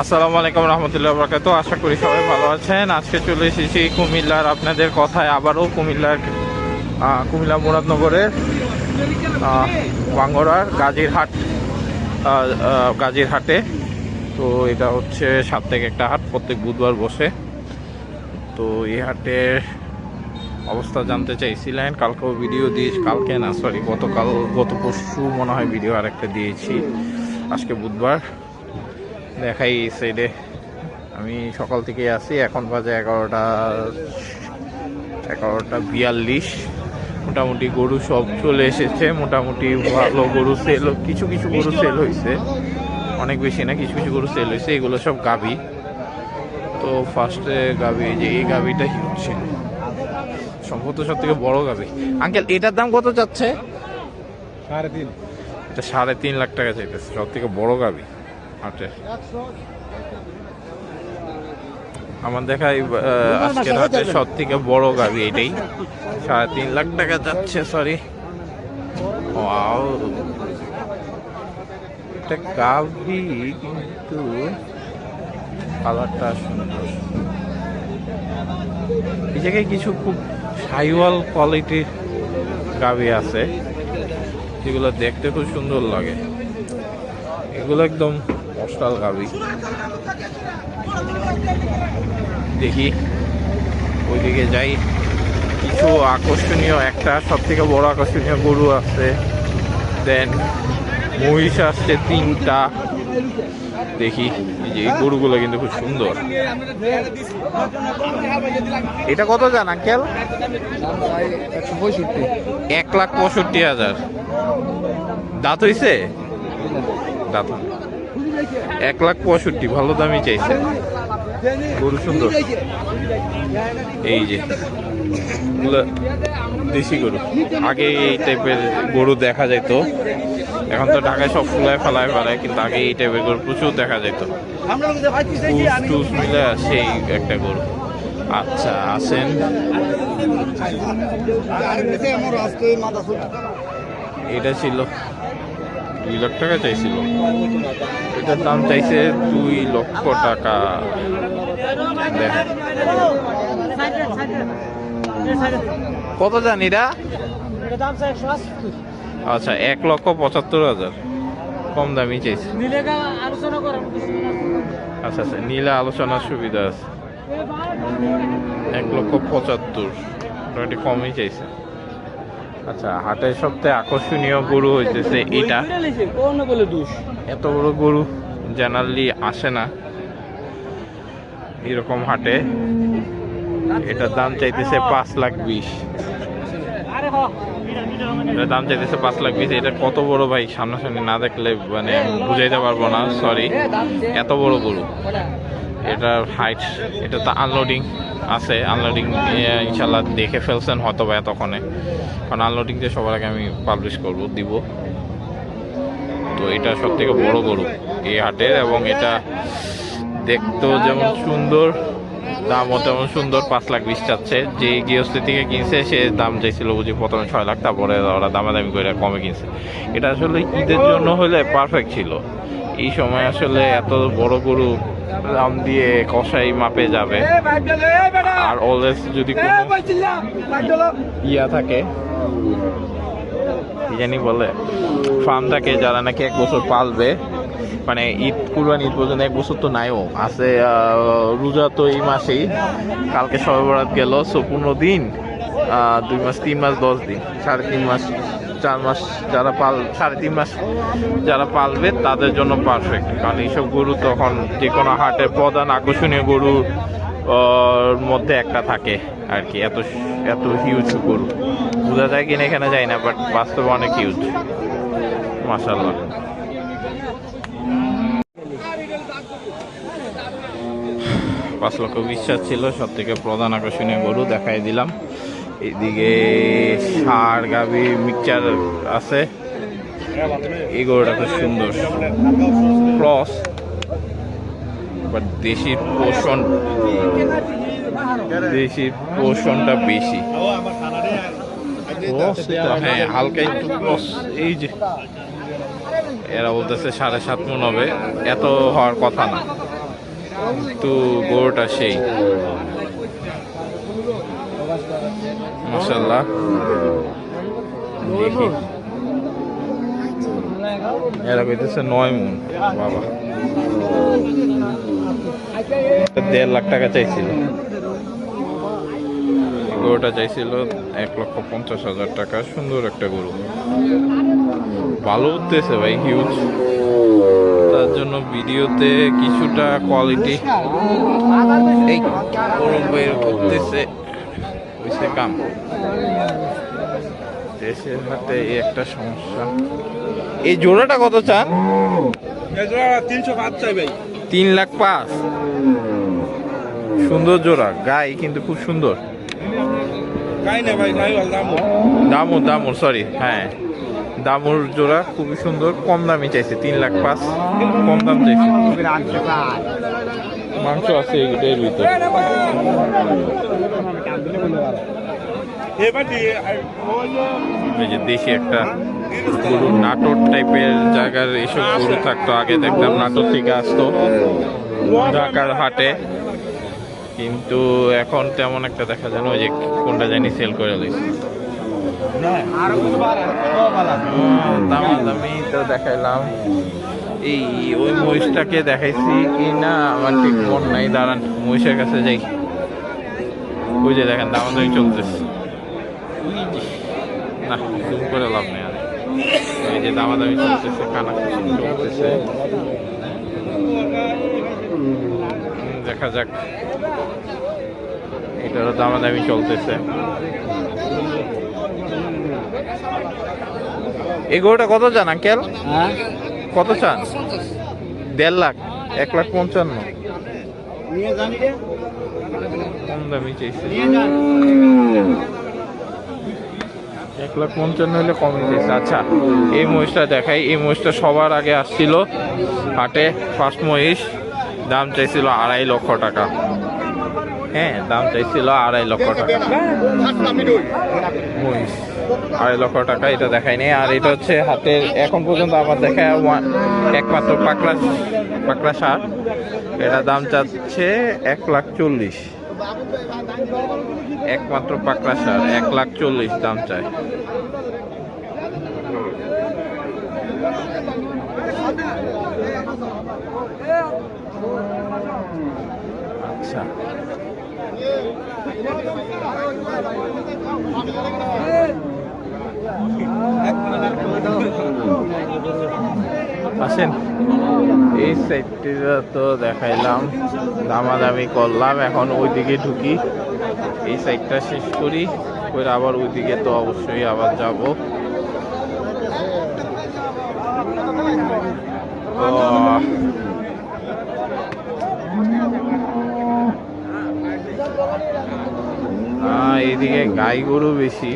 আসসালামু আলাইকুম রহমতুল্লাহ বরকাত আশা করি সবাই ভালো আছেন। আজকে চলে এসেছি কুমিল্লার আপনাদের কথায় আবারও কুমিল্লার কুমিল্লা মুরাদনগরের বাঙ্গরার গাজীরহাট গাজীরহাটে। তো এটা হচ্ছে সাপ্তাহিক একটা হাট, প্রত্যেক বুধবার বসে। তো এই হাটের অবস্থা জানতে চাইছিলেন, কালকেও ভিডিও দিয়েছি, কালকে না সরি গতকাল, গত পরশু মনে হয় ভিডিও আরেকটা দিয়েছি। আজকে বুধবার। দেখাই এই সাইডে আমি সকাল থেকে আসি এখন বাজে এগারোটা এগারোটা বিয়াল্লিশ। মোটামুটি গরু সব চলে এসেছে, মোটামুটি ভালো গরু সেল কিছু কিছু গরু সেল হয়েছে অনেক বেশি না, কিছু কিছু গরু সেল হয়েছে এগুলো সব গাবি তো ফার্স্টে গাবি যে এই গাবিটা হচ্ছে সম্ভবত সব থেকে বড় গাবি আঙ্কেল, এটার দাম কত যাচ্ছে? সাড়ে তিন। এটা সাড়ে তিন লাখ টাকা চাইতেছে সব থেকে বড় গাবি আমার দেখা আজকের হাতে সব থেকে বড় গাবি এটাই। সাড়ে তিন লাখ টাকা যাচ্ছে সরি এটা গাবি কিন্তু কালারটা সুন্দর। এই জায়গায় কিছু খুব সাইওয়াল কোয়ালিটির গাবি আছে। যেগুলো দেখতে খুব সুন্দর লাগে। এগুলো একদম অস্টাল গাবি। দেখি, ওইদিকে যাই। কিছু আকর্ষণীয়, একটা সব থেকে বড় আকর্ষণীয় গরু আছে। দেন মহিষ আসছে তিনটা। দেখি এই যে এই গরুগুলো কিন্তু খুব সুন্দর। এটা কত জান আঙ্কেল? এক লাখ পঁয়ষট্টি হাজার। দাঁত হইছে? দাঁত এক লাখ পঁয়ষট্টি ভালো দামই চাইছে। গরু সুন্দর। এই যে দেশি গরু। আগে এই টাইপের গরু দেখা যেত এখন তো ঢাকায় সব ফুলায় ফেলায় ফেলায় কিন্তু আগে এই টাইপের গরু প্রচুর দেখা যেত। মিলে সেই একটা গরু। আচ্ছা আসেন। এটা ছিল দুই লাখ টাকা চাইছিল। এটার দাম চাইছে দুই লক্ষ টাকা। কত জানি এটা? আচ্ছা এক লক্ষ পঁচাত্তর হাজার। কম দামি চাইছে। আচ্ছা আচ্ছা নীলা আলোচনার সুবিধা আছে। এক লক্ষ পঁচাত্তর। মোটামুটি কমই চাইছে। আচ্ছা হাটের সবথেকে আকর্ষণীয় গরু হইতেছে এটা। এত বড় গরু জেনারেলি আসে না। এরকম হাটে। এটার দাম চাইতেছে পাঁচ লাখ বিশ। দাম চাইতেছে পাঁচ লাখ বিশ এটা কত বড় ভাই? সামনাসামনি না দেখলে মানে বুঝাইতে পারব না সরি এত বড় গরু। এটার হাইট এটা তো আনলোডিং আছে। আনলোডিং ইনশাল্লাহ দেখে ফেলছেন হয়তো বা এতক্ষণে। কারণ আনলোডিং দিয়ে সবার আগে আমি পাবলিশ করব, দিব। তো এটা সব থেকে বড় গরু এই হাটের এবং এটা দেখতেও যেমন সুন্দর। দামও তেমন সুন্দর পাঁচ লাখ বিশ চাচ্ছে। যে গৃহস্থী থেকে কিনছে, সে দাম চাইছিল বুঝি প্রথমে ছয় লাখ, তারপরে ওরা দামাদামি করে কমে কিনছে। এটা আসলে ঈদের জন্য হলে পারফেক্ট ছিল। এই সময় আসলে এত বড় গরু দাম দিয়ে কষাই মাপে যাবে। আর অলওয়েজ যদি ইয়া থাকে জানি বলে ফার্ম থাকে, যারা নাকি এক বছর পালবে মানে ঈদ, কুরবান ঈদ পর্যন্ত এক বছর তো নাইও। আছে রোজা তো এই মাসেই। কালকে সবে বরাত গেল, সো পনেরো দিন দুই মাস, তিন মাস, দশ দিন। সাড়ে তিন মাস, চার মাস যারা পাল, সাড়ে তিন মাস যারা পালবে, তাদের জন্য পারফেক্ট কারণ এইসব গরু তখন যে কোনো হাটের প্রধান আকর্ষণীয় গরু মধ্যে একটা থাকে আর কি। এত এত হিউজ গরু। বোঝা যায় কিনা এখানে যায় না বাট বাস্তবে অনেক হিউজ মাসাল্লাহ পাঁচ লক্ষ বিশ্বাস ছিল সব থেকে প্রধান আকর্ষণীয় গরু দেখাই দিলাম। এদিকে সার, গাভি, মিক্সচার আছে। এই গরুটা খুব সুন্দর। ক্রস। বাট দেশির পোষণ। দেশির পোষণটা বেশি। হ্যাঁ হালকা একটু ক্রস। এই যে, এরা বলতেছে সাড়ে সাত মন হবে। এত হওয়ার কথা না। কিন্তু গরুটা সেই মাসাল্লাহ দেখি। এরা কইতেছে নয় মন। বাবা। দেড় লাখ টাকা চাইছিল। গরুটা চাইছিল এক লক্ষ পঞ্চাশ হাজার টাকা। সুন্দর একটা গরু। ভালো উঠতেছে ভাই হিউজ তার জন্য ভিডিওতে কিছুটা কোয়ালিটি এই গরু বের করতেছে। হইছে কাম। দেশের হাতে এই একটা সমস্যা। এই জোড়াটা কত চান? তিনশো পাঁচ চাই ভাই। তিন লাখ পাঁচ। সুন্দর জোড়া। গাই কিন্তু খুব সুন্দর। গাই না ভাই গাই দাম দামুর দামুর সরি হ্যাঁ। দামুর জোড়া খুবই সুন্দর, কম দামি চাইছে, তিন লাখ পাঁচ, কম দাম চাইছে। মাংস আছে এর ভিতরে। যে দেশি একটা গরু, নাটোর টাইপের জায়গার এসব গরু থাকতো, আগে দেখতাম নাটোর থেকে আসতো, ঢাকার হাটে। কিন্তু এখন তেমন একটা দেখা যায় না, ওই যে কোনটা জানি সেল করে লইছে দামি তো দেখাইলাম। এই ওই মহিষটাকে দেখাইছি আমার ঠিক নাই, দাঁড়ান, মহিষের কাছে যাই। ওই যে দেখেন চলতেছে। না করে লাভ আর। যে দামাদামি চলতেছে। দেখা যাক। এটারও দামাদামি চলতেছে। এই গরুটা কত চান আঙ্কেল? হ্যাঁ? কত চান? দেড় লাখ এক লাখ পঞ্চান্ন। কম দামি চাইছে। এক লাখ পঞ্চান্ন হলে কম চাইছে। আচ্ছা এই মহিষটা দেখাই। এই মহিষটা সবার আগে আসছিল হাটে ফার্স্ট মহিষ। দাম চাইছিল আড়াই লক্ষ টাকা। হ্যাঁ দাম চাইছিল আড়াই লক্ষ টাকা। মহিষ। আড়াই লক্ষ টাকা, এটা দেখাই নেই। আর এটা হচ্ছে হাতের, এখন পর্যন্ত আমার দেখায় একমাত্র পাকড়া পাকড়া সার এটা দাম চাচ্ছে এক লাখ চল্লিশ। একমাত্র পাকড়া সার এক লাখ চল্লিশ দাম চায় আচ্ছা। আসেন। এই সাইডটা তো দেখাইলাম, দামাদামি করলাম, এখন ওইদিকে ঢুকি। এই সাইডটা শেষ করি করে আবার ওইদিকে তো অবশ্যই আবার যাব। এইদিকে গাই গরু বেশি।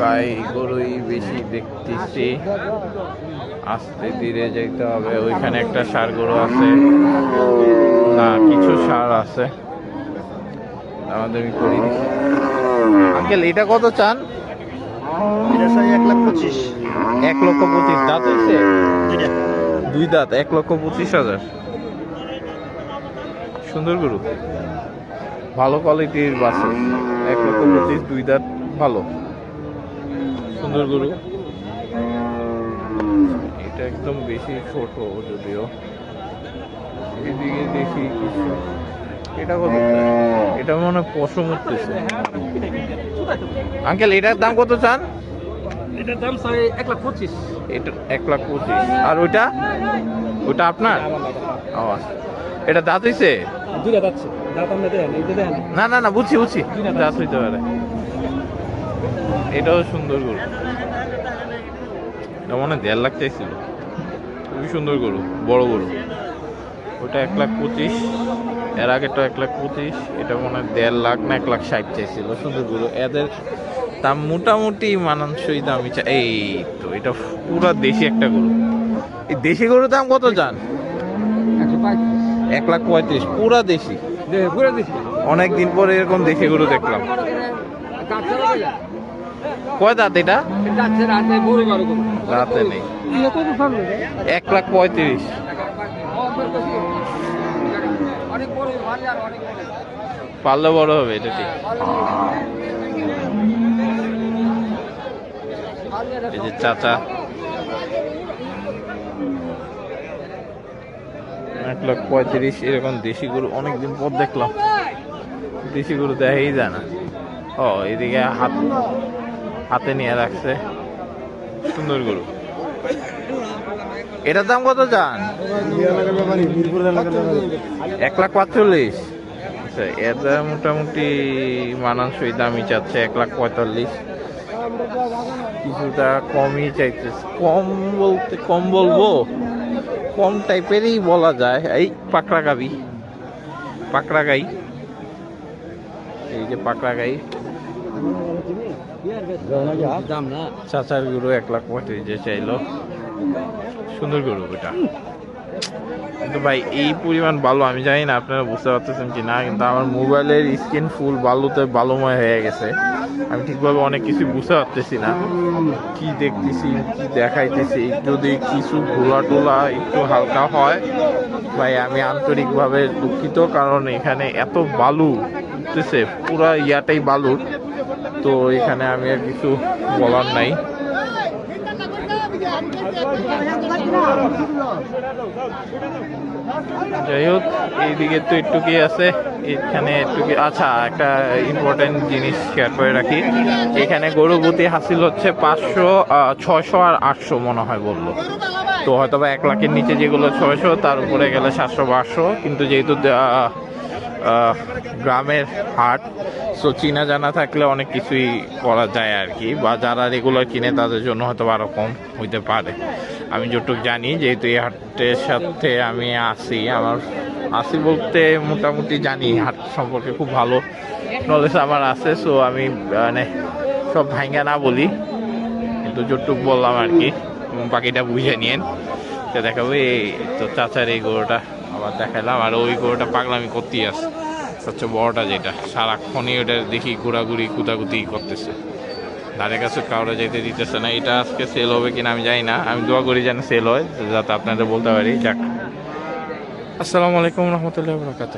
গাই গরুই বেশি দেখতেছি আস্তে ধীরে যেতে হবে। ওইখানে একটা সার গরু আছে। না কিছু সার আছে। আমাদের করি আঙ্কেল এটা কত চান? এক লাখ পঁচিশ। এক লক্ষ পঁচিশ। দাঁত হয়েছে? দুই দাঁত এক লক্ষ পঁচিশ হাজার। সুন্দর গরু। ভালো কোয়ালিটির বাসে এক লক্ষ পঁচিশ দুই দাঁত ভালো। সুন্দর গরু। এটা একদম বেশি ছোট যদিও। এদিকে দেখি কিছু। এটা কত? এটা মনে হয় পশম উঠতেছে। আঙ্কেল এটার দাম কত চান? এটার দাম চাই এক লাখ পঁচিশ। এটা এক লাখ পঁচিশ। আর ওইটা? ওইটা আপনার? ও আচ্ছা। এটা দাঁত হইছে? না না না বুঝছি বুঝছি। দাঁত হইতে পারে। এটাও সুন্দর গরু। এটা মনে দেড় লাখ চাইছিল। খুবই সুন্দর গরু বড় গরু। ওটা এক লাখ পঁচিশ এর আগেটা এক লাখ পঁচিশ এটা মনে হয় দেড় লাখ না এক লাখ ষাট চাইছিল। সুন্দর গরু। এদের দাম মোটামুটি মানানসই দামি চাই এই তো এটা পুরা দেশি একটা গরু। এই দেশি গরুর দাম কত যান এক লাখ পঁয়ত্রিশ পুরা দেশি? অনেক দিন পরে এরকম দেশি গরু দেখলাম। কয় দাঁত এটা? রাতে নেই। এক লাখ পঁয়ত্রিশ। পারলে বড় হবে এটা ঠিক। এই যে চাচা। এক লাখ পঁয়ত্রিশ, এরকম দেশি গরু অনেকদিন পর দেখলাম। দেশি গরু দেখাই যায় না। ও, এদিকে হাত হাতে নিয়ে রাখছে। সুন্দর গরু। এটার দাম কত যান এক লাখ পাঁচচল্লিশ আচ্ছা এটা মোটামুটি মানানসই দামই চাচ্ছে এক লাখ পঁয়তাল্লিশ। কিছুটা কমই চাইতেছে। কম বলতে কম বলব? কম টাইপেরই বলা যায়। এই পাকড়া গাবি পাকড়া গাই এই যে পাকড়া গাই চাচার গরু এক লাখ পঁয়ত্রিশ যে চাইলো। সুন্দর গরু ওটা কিন্তু ভাই, এই পরিমাণ বালু, আমি জানি না, আপনারা বুঝতে পারতেছেন কি না, কিন্তু আমার মোবাইলের স্ক্রিন ফুল বালুতে বালুময় হয়ে গেছে। আমি ঠিকভাবে অনেক কিছু বুঝতে পারতেছি না। কি দেখতেছি, কি দেখাইতেছি, যদি কিছু ঘোলা টোলা একটু হালকা হয়, ভাই, আমি আন্তরিকভাবে দুঃখিত, কারণ এখানে এত বালু উঠতেছে পুরা ইয়াটাই বালুর। তো এখানে আমি আর কিছু বলার নাই। যাই হোক, এইদিকে তো একটু কি আছে। এখানে একটু কি আচ্ছা একটা ইম্পর্টেন্ট জিনিস শেয়ার করে রাখি। এখানে গরু বুতি হাসিল হচ্ছে পাঁচশো ছয়শো আর আটশো মনে হয় বলল। তো হয়তো বা এক লাখের নিচে যেগুলো ছয়শো, তার উপরে গেলে সাতশো বারোশো কিন্তু যেহেতু গ্রামের হাট। সো চিনা জানা থাকলে অনেক কিছুই করা যায় আর কি, বা যারা রেগুলার কিনে তাদের জন্য হয়তো আরও কম হইতে পারে। আমি যতটুকু জানি, যেহেতু এই হাটের সাথে আমি আসি আমার আসি বলতে মোটামুটি জানি হাট সম্পর্কে খুব ভালো নলেজ আমার আছে। সো আমি মানে সব ভাঙ্গা না বলি, কিন্তু যতটুক বললাম আর কি বাকিটা বুঝে নিয়েন। তো দেখাবো এই, তো চাচার এই গরুটা। আবার দেখাইলাম, আর ওই গরুটা পাগলামি করতেই আছে। সবচেয়ে বড়টা যেটা, সারাক্ষণই ওটা দেখি ঘোরাঘুরি, কুতাকুতি করতেছে। ধারে কাছে কাউরে যেতে দিতেছে না, এটা আজকে সেল হবে কিনা আমি জানি না। আমি দোয়া করি যেন সেল হয়, যাতে আপনাদের বলতে পারি। যাক। আসসালামু আলাইকুম রহমতুল্লাহ বরকাত